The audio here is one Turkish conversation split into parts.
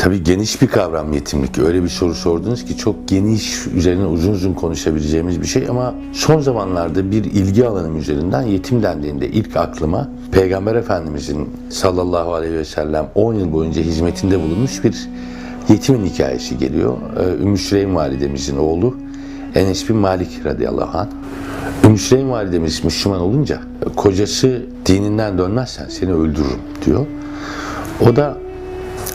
Tabii geniş bir kavram yetimlik. Öyle bir soru sordunuz ki çok geniş, üzerine uzun uzun konuşabileceğimiz bir şey ama son zamanlarda bir ilgi alanım üzerinden yetim dendiğinde ilk aklıma Peygamber Efendimizin sallallahu aleyhi ve sellem 10 yıl boyunca hizmetinde bulunmuş bir yetimin hikayesi geliyor. Ee, Ümmü Süleym validemizin oğlu Enes bin Malik radıyallahu anh. Ümmü Süleym validemiz Müslüman olunca kocası dininden dönmezsen seni öldürürüm diyor. O da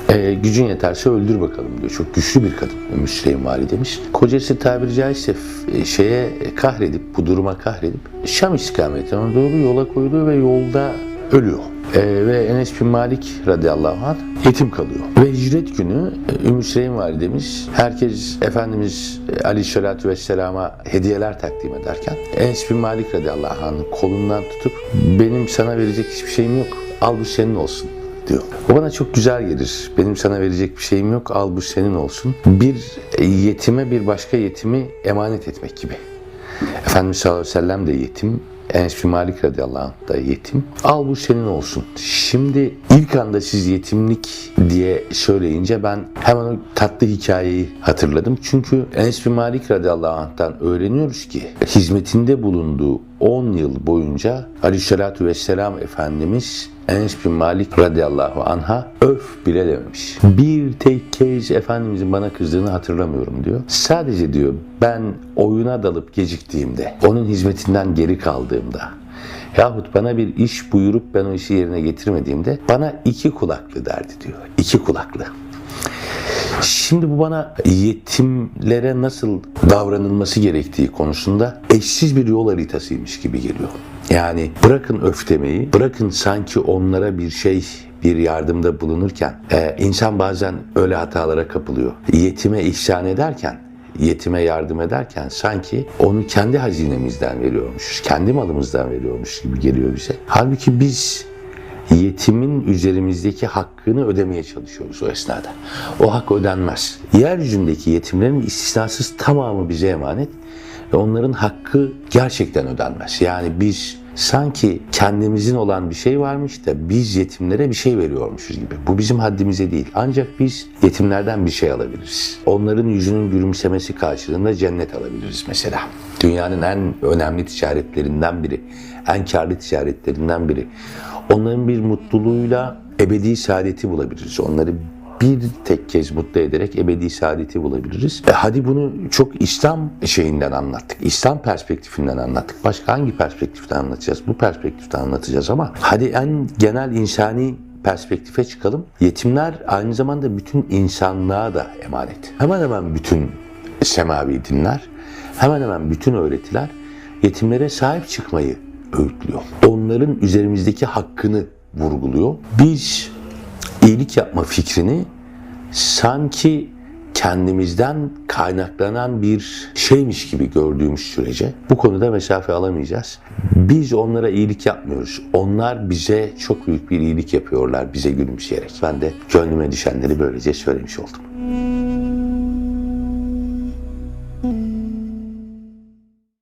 e, gücün yeterse öldür bakalım diyor. Çok güçlü bir kadın Ümmü Süleym validemiz. Kocası tabiri caizse f- şeye kahredip, bu duruma kahredip Şam istikametine doğru yola koyuluyor ve yolda ölüyor. E, ve Enes bin Malik radıyallahu anh yetim kalıyor. Ve hicret günü e, Ümmü Süleym validemiz herkes Efendimiz e, aleyhissalatü vesselama hediyeler takdim ederken Enes bin Malik radıyallahu anh'ın kolundan tutup benim sana verecek hiçbir şeyim yok. Al bu senin olsun diyor. O bana çok güzel gelir. Benim sana verecek bir şeyim yok. Al bu senin olsun. Bir yetime bir başka yetimi emanet etmek gibi. Efendimiz sallallahu aleyhi ve sellem de yetim. Enes bin Malik radıyallahu anh da yetim. Al bu senin olsun. Şimdi ilk anda siz yetimlik diye söyleyince ben hemen o tatlı hikayeyi hatırladım. Çünkü Enes bin Malik radıyallahu anh'tan öğreniyoruz ki hizmetinde bulunduğu 10 yıl boyunca aleyhissalatü vesselam Efendimiz Enes bin Malik radıyallahu anha öf bile dememiş. Bir tek kez Efendimizin bana kızdığını hatırlamıyorum diyor. Sadece diyor ben oyuna dalıp geciktiğimde, onun hizmetinden geri kaldığımda yahut bana bir iş buyurup ben o işi yerine getirmediğimde bana iki kulaklı derdi diyor. İki kulaklı. Şimdi bu bana yetimlere nasıl davranılması gerektiği konusunda eşsiz bir yol haritasıymış gibi geliyor. Yani bırakın öftemeyi, bırakın sanki onlara bir şey bir yardımda bulunurken e, insan bazen öyle hatalara kapılıyor. Yetime ihsan ederken yetime yardım ederken sanki onu kendi hazinemizden veriyormuşuz, kendi malımızdan veriyormuş gibi geliyor bize. Halbuki biz yetimin üzerimizdeki hakkını ödemeye çalışıyoruz o esnada. O hak ödenmez. Yeryüzündeki yetimlerin istisnasız tamamı bize emanet ve onların hakkı gerçekten ödenmez. Yani biz sanki kendimizin olan bir şey varmış da biz yetimlere bir şey veriyormuşuz gibi. Bu bizim haddimize değil. Ancak biz yetimlerden bir şey alabiliriz. Onların yüzünün gülümsemesi karşılığında cennet alabiliriz mesela. Dünyanın en önemli ticaretlerinden biri, en karlı ticaretlerinden biri. Onların bir mutluluğuyla ebedi saadeti bulabiliriz. Onları bir tek kez mutlu ederek ebedi saadeti bulabiliriz. E hadi bunu çok İslam şeyinden anlattık. İslam perspektifinden anlattık. Başka hangi perspektiften anlatacağız? Bu perspektiften anlatacağız ama hadi en genel insani perspektife çıkalım. Yetimler aynı zamanda bütün insanlığa da emanet. Hemen hemen bütün semavi dinler, hemen hemen bütün öğretiler yetimlere sahip çıkmayı öğütlüyor. Onların üzerimizdeki hakkını vurguluyor. Biz iyilik yapma fikrini sanki kendimizden kaynaklanan bir şeymiş gibi gördüğümüz sürece bu konuda mesafe alamayacağız. Biz onlara iyilik yapmıyoruz. Onlar bize çok büyük bir iyilik yapıyorlar bize gülümseyerek. Ben de gönlüme düşenleri böylece söylemiş oldum.